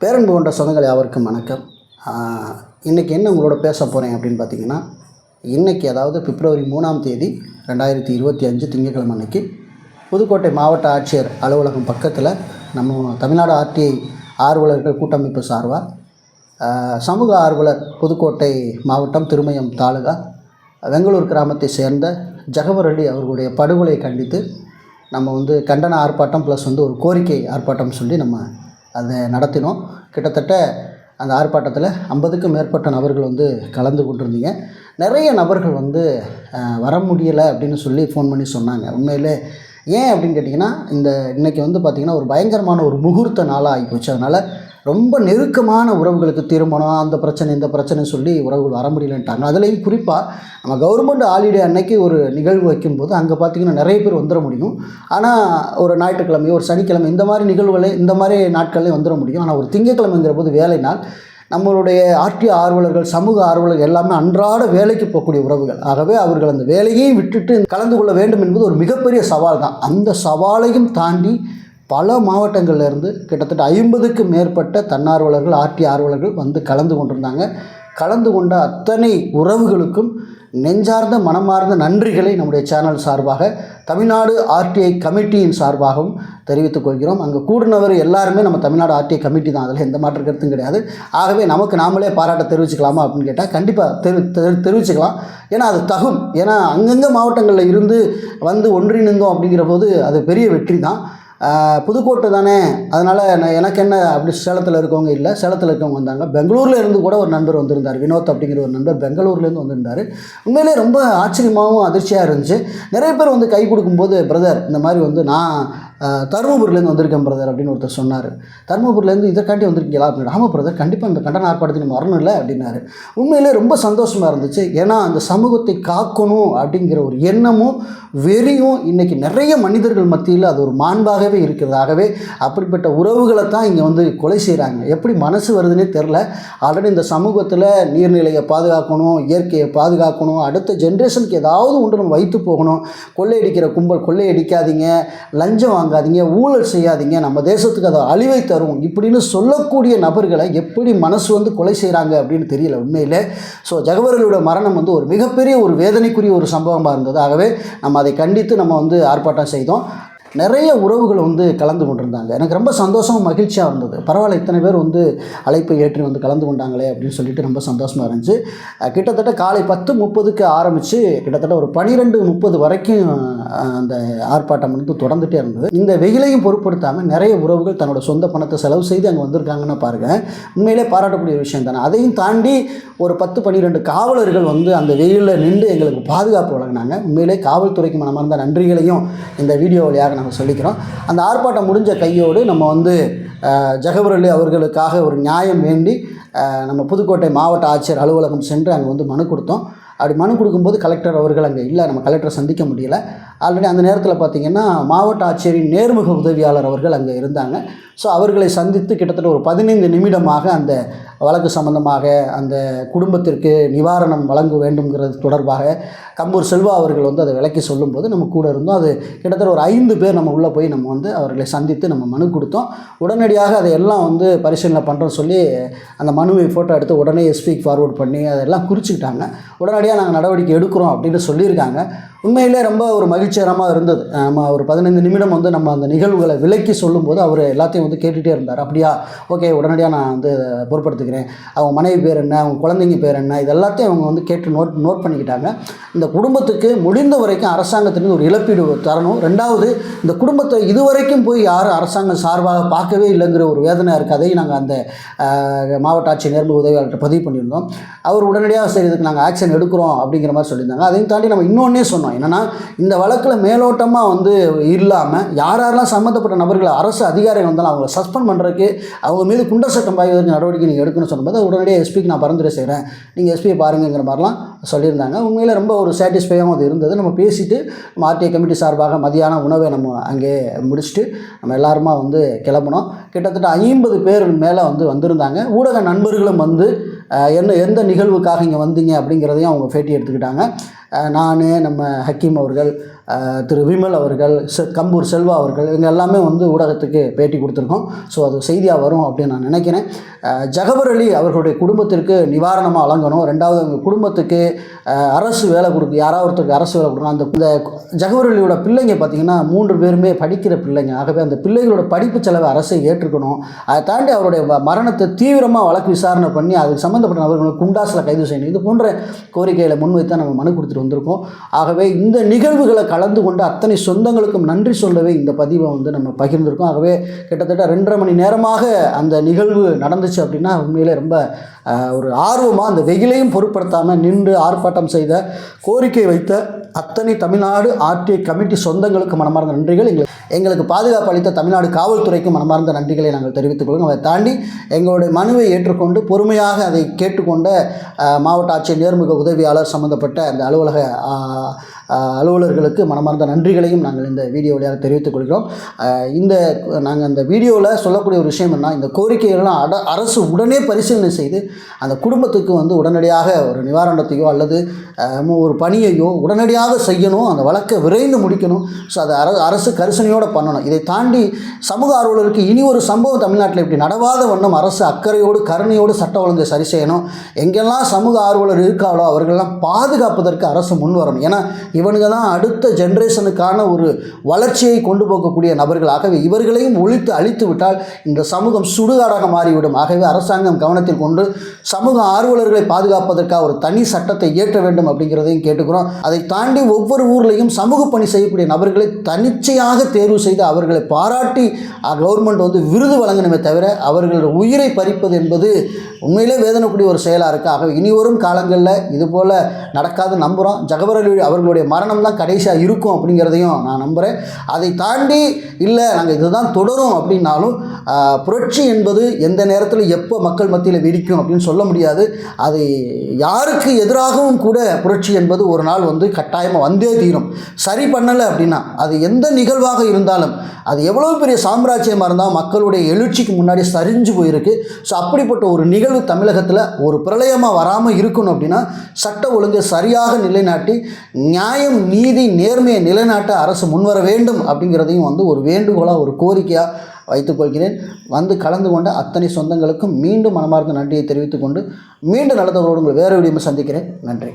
பேரன்பு கொண்ட சொந்தங்கள் யாவருக்கும் வணக்கம். இன்றைக்கி என்ன உங்களோட பேச போகிறேன் அப்படின்னு பார்த்தீங்கன்னா இன்றைக்கி அதாவது பிப்ரவரி மூணாம் தேதி ரெண்டாயிரத்தி இருபத்தி அஞ்சு திங்கட்கிழமை அன்னைக்கு புதுக்கோட்டை மாவட்ட ஆட்சியர் அலுவலகம் பக்கத்தில் நம்ம தமிழ்நாடு ஆர்டிஐ ஆர்வலர்கள் கூட்டமைப்பு சார்பாக சமூக ஆர்வலர் புதுக்கோட்டை மாவட்டம் திருமயம் தாலுகா வெங்களூர் கிராமத்தை சேர்ந்த ஜகவர் அலி அவர்களுடைய படுகொலை கண்டித்து நம்ம வந்து கண்டன ஆர்ப்பாட்டம் ப்ளஸ் வந்து ஒரு கோரிக்கை ஆர்ப்பாட்டம் சொல்லி நம்ம அதை நடத்தினோம். கிட்டத்தட்ட அந்த ஆர்ப்பாட்டத்தில் ஐம்பதுக்கும் மேற்பட்ட நபர்கள் வந்து கலந்து கொண்டிருந்தீங்க. நிறைய நபர்கள் வந்து வர முடியலை அப்படின்னு சொல்லி ஃபோன் பண்ணி சொன்னாங்க. உண்மையிலே ஏன் அப்படின்னு கேட்டிங்கன்னா இந்த இன்றைக்கி வந்து பார்த்திங்கன்னா ஒரு பயங்கரமான ஒரு முகூர்த்த நாளாக ஆகிப்போச்சு அதனால் ரொம்ப நெருக்கமான உறவுகளுக்கு திருமணம் அந்த பிரச்சனை இந்த பிரச்சனை சொல்லி உறவுகள் வர முடியலன்ட்டாங்க. அதுலேயும் குறிப்பாக நம்ம கவர்மெண்ட் ஹாலிடே அன்னைக்கு ஒரு நிகழ்வு வைக்கும்போது அங்கே பார்த்திங்கன்னா நிறைய பேர் வந்துட முடியும். ஆனால் ஒரு ஞாயிற்றுக்கிழமை ஒரு சனிக்கிழமை இந்த மாதிரி நிகழ்வுகளே இந்த மாதிரி நாட்கள்லேயும் வந்துட முடியும். ஆனால் ஒரு திங்கக்கிழமைங்கிற போது வேலை நாள் நம்மளுடைய ஆர்டிஓ ஆர்வலர்கள் சமூக ஆர்வலர்கள் எல்லாமே அன்றாட வேலைக்கு போகக்கூடிய உறவுகள். ஆகவே அவர்கள் அந்த வேலையையும் விட்டுட்டு கலந்து கொள்ள வேண்டும் என்பது ஒரு மிகப்பெரிய சவால் தான் அந்த சவாலையும் தாண்டி பல மாவட்டங்களில் இருந்து கிட்டத்தட்ட ஐம்பதுக்கும் மேற்பட்ட தன்னார்வலர்கள் ஆர்டி ஆர்வலர்கள் வந்து கலந்து கொண்டிருந்தாங்க. கலந்து கொண்ட அத்தனை உறவுகளுக்கும் நெஞ்சார்ந்த மனமார்ந்த நன்றிகளை நம்முடைய சேனல் சார்பாக தமிழ்நாடு ஆர்டிஐ கமிட்டியின் சார்பாகவும் தெரிவித்துக் கொள்கிறோம். அங்கே கூடினவர் எல்லாருமே நம்ம தமிழ்நாடு ஆர்டிஐ கமிட்டி தான். அதில் எந்த மாற்று கருத்தும் கிடையாது. ஆகவே நமக்கு நாமளே பாராட்ட தெரிவிச்சுக்கலாமா அப்படின்னு கேட்டால் கண்டிப்பாக தெரி தெரிவிச்சுக்கலாம். ஏன்னா அது தகும். ஏன்னா அங்கங்கே மாவட்டங்களில் இருந்து வந்து ஒன்றிணைந்தோம் அப்படிங்கிற போது அது பெரிய வெற்றி தான். புதுக்கோட்டை தானே? அதனால் நான் எனக்கு என்ன அப்படி சேலத்தில் இருக்கவங்க இல்லை சேலத்தில் இருக்கவங்க வந்தாங்க. பெங்களூரில் இருந்து கூட ஒரு நண்பர் வந்திருந்தார் வினோத் அப்படிங்கிற ஒரு நண்பர் பெங்களூர்லேருந்து வந்திருந்தார். உண்மையிலே ரொம்ப ஆச்சரியமாகவும் அதிர்ச்சியாக இருந்துச்சு. நிறைய பேர் வந்து கை கொடுக்கும்போது பிரதர் இந்த மாதிரி வந்து நான் தருமபுரிலேருந்து வந்திருக்கேன் பிரதர் அப்படின்னு ஒருத்தர் சொன்னார். தருமபுரிலேருந்து இதற்காண்டி வந்திருக்கீங்களா அப்படின்னு ஆமாம் பிரதர் கண்டிப்பாக இந்த கண்டன ஆர்ப்பாட்டத்துக்கு நம்ம வரணும்ல அப்படின்னாரு. உண்மையிலே ரொம்ப சந்தோஷமாக இருந்துச்சு. ஏன்னா அந்த சமூகத்தை காக்கணும் அப்படிங்கிற ஒரு எண்ணமும் வெறியும் இன்றைக்கி நிறைய மனிதர்கள் மத்தியில் அது ஒரு மாண்பாகவே இருக்கிறதாகவே அப்படிப்பட்ட உறவுகளை தான் இங்கே வந்து கொலை செய்கிறாங்க எப்படி மனசு வருதுன்னே தெரில ஆல்ரெடி இந்த சமூகத்தில் நீர்நிலையை பாதுகாக்கணும் இயற்கையை பாதுகாக்கணும் அடுத்த ஜென்ரேஷனுக்கு ஏதாவது ஒன்று நம்ம வைத்து போகணும். கொள்ளையடிக்கிற கும்பல் கொள்ளையடிக்காதீங்க. லஞ்சம் வாங்காதீங்க ஊழல் செய்யாதீங்க நம்ம தேசத்துக்கு அதை அழிவை தரும் இப்படின்னு சொல்லக்கூடிய நபர்களை எப்படி மனசு வந்து கொலை செய்கிறாங்க அப்படின்னு தெரியல உண்மையிலே. ஸோ ஜகவர்களோட மரணம் வந்து ஒரு மிகப்பெரிய ஒரு வேதனைக்குரிய ஒரு சம்பவமாக இருந்தது. ஆகவே நம்ம அதை கண்டித்து நம்ம வந்து ஆர்ப்பாட்டம் செய்தோம். நிறைய உறவுகள் வந்து கலந்து கொண்டிருந்தாங்க. எனக்கு ரொம்ப சந்தோஷமும் மகிழ்ச்சியாக இருந்தது. பரவாயில்ல இத்தனை பேர் வந்து அழைப்பை ஏற்றி வந்து கலந்து கொண்டாங்களே அப்படின்னு சொல்லிட்டு ரொம்ப சந்தோஷமாக இருந்துச்சு. கிட்டத்தட்ட காலை பத்து முப்பதுக்கு ஆரம்பித்து கிட்டத்தட்ட ஒரு பன்னிரெண்டு முப்பது வரைக்கும் அந்த ஆர்ப்பாட்டம் வந்து தொடர்ந்துட்டே இருந்தது. இந்த வெயிலையும் பொருட்படுத்தாமல் நிறைய உறவுகள் தன்னோட சொந்த பணத்தை செலவு செய்து அங்கே வந்திருக்காங்கன்னு பாருங்கள் உண்மையிலே பாராட்டக்கூடிய விஷயம் தானே. அதையும் தாண்டி ஒரு பத்து பன்னிரெண்டு காவலர்கள் வந்து அந்த வெயிலில் நின்று எங்களுக்கு பாதுகாப்பு வழங்கினாங்க. உண்மையிலே காவல்துறைக்கு மனமார்ந்த நன்றிகளையும் இந்த வீடியோ வழியாக நாங்கள் சொல்லிக்கிறோம். அந்த ஆர்ப்பாட்டம் முடிஞ்ச கையோடு நம்ம வந்து ஜெகவரலி அவர்களுக்காக ஒரு நியாயம் வேண்டி நம்ம புதுக்கோட்டை மாவட்ட ஆட்சியர் அலுவலகம் சென்று அங்கே வந்து மனு கொடுத்தோம். அப்படி மனு கொடுக்கும்போது கலெக்டர் அவர்கள் அங்கே இல்லை. நம்ம கலெக்டரை சந்திக்க முடியல. ஆல்ரெடி அந்த நேரத்தில் பார்த்திங்கன்னா மாவட்ட ஆட்சியரின் நேர்முக உதவியாளர் அவர்கள் அங்கே இருந்தாங்க. ஸோ அவர்களை சந்தித்து கிட்டத்தட்ட ஒரு பதினைந்து நிமிடமாக அந்த வழக்கு சம்பந்தமாக அந்த குடும்பத்திற்கு நிவாரணம் வழங்க வேண்டும்ங்கிறது தொடர்பாக கம்பூர் செல்வா அவர்கள் வந்து அதை விளக்கி சொல்லும்போது நம்ம கூட இருந்தோம். அது கிட்டத்தட்ட ஒரு ஐந்து பேர் நம்ம உள்ளே போய் நம்ம வந்து அவர்களை சந்தித்து நம்ம மனு கொடுத்தோம். உடனடியாக அதை எல்லாம் வந்து பரிசீலனை பண்ணுறோம் சொல்லி அந்த மனுவை ஃபோட்டோ எடுத்து உடனே எஸ்பிக்கு ஃபார்வர்ட் பண்ணி அதெல்லாம் குறிச்சிக்கிட்டாங்க. உடனடியாக நாங்கள் நடவடிக்கை எடுக்கிறோம் அப்படின்னு சொல்லியிருக்காங்க. உண்மையிலே ரொம்ப ஒரு மகிழ்ச்சிகரமாக இருந்தது. நம்ம ஒரு பதினைந்து நிமிடம் வந்து நம்ம அந்த நிகழ்வுகளை விலக்கி சொல்லும்போது அவர் எல்லாத்தையும் வந்து கேட்டுகிட்டே இருந்தார். அப்படியா? ஓகே உடனடியாக நான் வந்து இதை அவங்க மனைவி பேர் என்ன? அவங்க குழந்தைங்க பேர் என்ன? இது எல்லாத்தையும் அவங்க வந்து கேட்டு நோட் நோட் பண்ணிக்கிட்டாங்க. இந்த குடும்பத்துக்கு முடிந்த வரைக்கும் அரசாங்கத்திலிருந்து ஒரு இழப்பீடு தரணும். ரெண்டாவது இந்த குடும்பத்தை இதுவரைக்கும் போய் யாரும் அரசாங்கம் சார்பாக பார்க்கவே இல்லைங்கிற ஒரு வேதனை இருக்குது அதையும் நாங்கள் அந்த மாவட்ட ஆட்சியர் நேர்ந்து உதவியாளர்கிட்ட பதிவு பண்ணியிருந்தோம். அவர் உடனடியாக சரி இதுக்கு நாங்கள் ஆக்ஷன் எடுக்கிறோம் அப்படிங்கிற மாதிரி சொல்லியிருந்தாங்க. அதையும் தாண்டி நம்ம இன்னொன்னே சொன்னோம். என்னென்னா இந்த வழக்கில் மேலோட்டமாக வந்து இல்லாமல் யார் யாரெல்லாம் சம்மந்தப்பட்ட நபர்களை அரசு அதிகாரிகள் வந்தாலும் அவங்கள சஸ்பெண்ட் பண்ணுறதுக்கு அவங்க மீது குண்டர் சட்டம் பாய்வதற்கு நடவடிக்கை நீங்கள் எடுக்கணும்னு சொல்லும்போது உடனடியாக எஸ்பிக்கு நான் பரிந்துரை செய்கிறேன் நீங்கள் எஸ்பியை பாருங்கிற மாதிரிலாம் சொல்லியிருந்தாங்க. உண்மையில் ரொம்ப ஒரு சாட்டிஸ்ஃபையாகவும் அது இருந்தது. நம்ம பேசிட்டு நம்ம ஆர்டிஐ கமிட்டி சார்பாக மதியான உணவை நம்ம அங்கே முடிச்சுட்டு நம்ம எல்லாருமா வந்து கிளம்பினோம். கிட்டத்தட்ட ஐம்பது பேர் மேலே வந்து வந்திருந்தாங்க. ஊடக நண்பர்களும் வந்து என்ன எந்த நிகழ்வுக்காக இங்கே வந்தீங்க அப்படிங்கிறதையும் அவங்க பேட்டி எடுத்துக்கிட்டாங்க. நான் நம்ம ஹக்கீம் அவர்கள் திரு விமல் அவர்கள் செ கம்பூர் செல்வா அவர்கள் இவங்க எல்லாமே வந்து ஊடகத்துக்கு பேட்டி கொடுத்துருக்கோம். ஸோ அது செய்தியாக வரும் அப்படின்னு நான் நினைக்கிறேன். ஜகபர் அலி அவர்களுடைய குடும்பத்திற்கு நிவாரணமாக வழங்கணும். ரெண்டாவது அவங்க குடும்பத்துக்கு அரசு வேலை கொடுக்கு யாராவது ஒருத்தருக்கு அரசு வேலை கொடுக்கணும். அந்த இந்த ஜகபர் அலியோட பிள்ளைங்க பார்த்திங்கன்னா மூன்று பேருமே படிக்கிற பிள்ளைங்க. ஆகவே அந்த பிள்ளைகளோட படிப்பு செலவை அரசை ஏற்றுக்கணும். அதை தாண்டி அவருடைய மரணத்தை தீவிரமாக வழக்கு விசாரணை பண்ணி அதுக்கு சம்மந்தப்பட்ட நபர்களை குண்டாஸில் கைது செய்யணும். இது போன்ற கோரிக்கைகளை முன்வைத்து நம்ம மனு கொடுத்துட்டு வந்திருக்கோம். ஆகவே இந்த நிகழ்வுகளை கலந்து கொண்டு அத்தனை சொந்தங்களுக்கும் நன்றி சொல்லவே இந்த பதிவை வந்து நம்ம பகிர்ந்திருக்கோம். ஆகவே கிட்டத்தட்ட ரெண்டரை மணி நேரமாக அந்த நிகழ்வு நடந்துச்சு அப்படின்னா உண்மையிலே ரொம்ப ஒரு ஆர்வமாக அந்த வெயிலையும் பொருட்படுத்தாமல் நின்று ஆர்ப்பாட்டம் செய்த கோரிக்கை வைத்த அத்தனை தமிழ்நாடு ஆர்டிஐ கமிட்டி சொந்தங்களுக்கு மனமார்ந்த நன்றிகள். எங்களுக்கு எங்களுக்கு பாதுகாப்பு அளித்த தமிழ்நாடு காவல்துறைக்கு மனமார்ந்த நன்றிகளை நாங்கள் தெரிவித்துக் கொள்கிறோம். அதை தாண்டி எங்களுடைய மனுவை ஏற்றுக்கொண்டு பொறுமையாக அதை கேட்டுக்கொண்ட மாவட்ட ஆட்சியர் நேர்முக உதவியாளர் சம்பந்தப்பட்ட அந்த அலுவலக அலுவலர்களுக்கு மனமார்ந்த நன்றிகளையும் நாங்கள் இந்த வீடியோ வழியாக தெரிவித்துக் கொள்கிறோம். இந்த நாங்கள் அந்த வீடியோவில் சொல்லக்கூடிய ஒரு விஷயம் என்ன இந்த கோரிக்கைகள்லாம் அட அரசு உடனே பரிசீலனை செய்து அந்த குடும்பத்துக்கு வந்து உடனடியாக ஒரு நிவாரணத்தையோ அல்லது ஒரு பணியையோ உடனடியாக செய்யணும் அந்த வழக்கை விரைந்து முடிக்கணும். ஸோ அதை அர அரசு கரிசனையோடு பண்ணணும். இதை தாண்டி சமூக ஆர்வலருக்கு இனி ஒரு சம்பவம் தமிழ்நாட்டில் இப்படி நடவாத வண்ணம் அரசு அக்கறையோடு கருணையோடு சட்ட ஒழுங்கை சரி செய்யணும். எங்கெல்லாம் சமூக ஆர்வலர் இருக்காளோ அவர்களெல்லாம் பாதுகாப்பதற்கு அரசு முன் வரணும் ஏன்னா இவனுங்க தான் அடுத்த ஜென்ரேஷனுக்கான ஒரு வளர்ச்சியை கொண்டு போகக்கூடிய நபர்கள். ஆகவே இவர்களையும் ஒழித்து அழித்து விட்டால் இந்த சமூகம் சுடுகாடாக மாறிவிடும். ஆகவே அரசாங்கம் கவனத்தில் கொண்டு சமூக ஆர்வலர்களை பாதுகாப்பதற்காக ஒரு தனி சட்டத்தை இயற்ற வேண்டும் அப்படிங்கிறதையும் கேட்டுக்கிறோம். அதை தாண்டி ஒவ்வொரு ஊர்லேயும் சமூக பணி செய்யக்கூடிய நபர்களை தனிச்சையாக தேர்வு செய்து அவர்களை பாராட்டி கவர்மெண்ட் வந்து விருது வழங்கணுமே தவிர அவர்களோட உயிரை பறிப்பது என்பது உண்மையிலே வேதனைக்கூடிய ஒரு செயலாக இருக்குது ஆகவே இனி வரும் காலங்களில் இதுபோல் நடக்காது நம்புகிறோம் ஜகபர் அலி அவர்களுடைய மரணம் தான் கடைசியாக இருக்கும் அப்படிங்கிறதையும் நான் நம்புகிறேன் அதை தாண்டி இல்லை நாங்கள் இதுதான் தொடரும் அப்படின்னாலும் புரட்சி என்பது எந்த நேரத்தில் எப்போ மக்கள் மத்தியில் வெடிக்கும் அப்படின்னு சொல்ல முடியாது. அது யாருக்கு எதிராகவும் கூட புரட்சி என்பது ஒரு நாள் வந்து கட்டாயமாக வந்தே தீரும். சரி பண்ணலை அப்படின்னா அது எந்த நிகழ்வாக இருந்தாலும் அது எவ்வளோ பெரிய சாம்ராஜ்யமாக இருந்தால் மக்களுடைய எழுச்சிக்கு முன்னாடி சரிஞ்சு போயிருக்கு. ஸோ அப்படிப்பட்ட ஒரு நிகழ்வு தமிழகத்தில் ஒரு பிரளயமாக வராமல் இருக்கணும் அப்படின்னா சட்ட ஒழுங்கை சரியாக நிலைநாட்டி நியாயம் நீதி நேர்மையை நிலைநாட்ட அரசு முன்வர வேண்டும் அப்படிங்கிறதையும் வந்து ஒரு வேண்டுகோளாக ஒரு கோரிக்கையாக வைத்துக்கொள்கிறேன் வந்து கலந்து கொண்ட அத்தனை சொந்தங்களுக்கும் மீண்டும் மனமார்ந்த நன்றியை தெரிவித்துக்கொண்டு மீண்டும் நல்லதவரோடு உங்கள் வேறு வீடியோ சந்திக்கிறேன். நன்றி.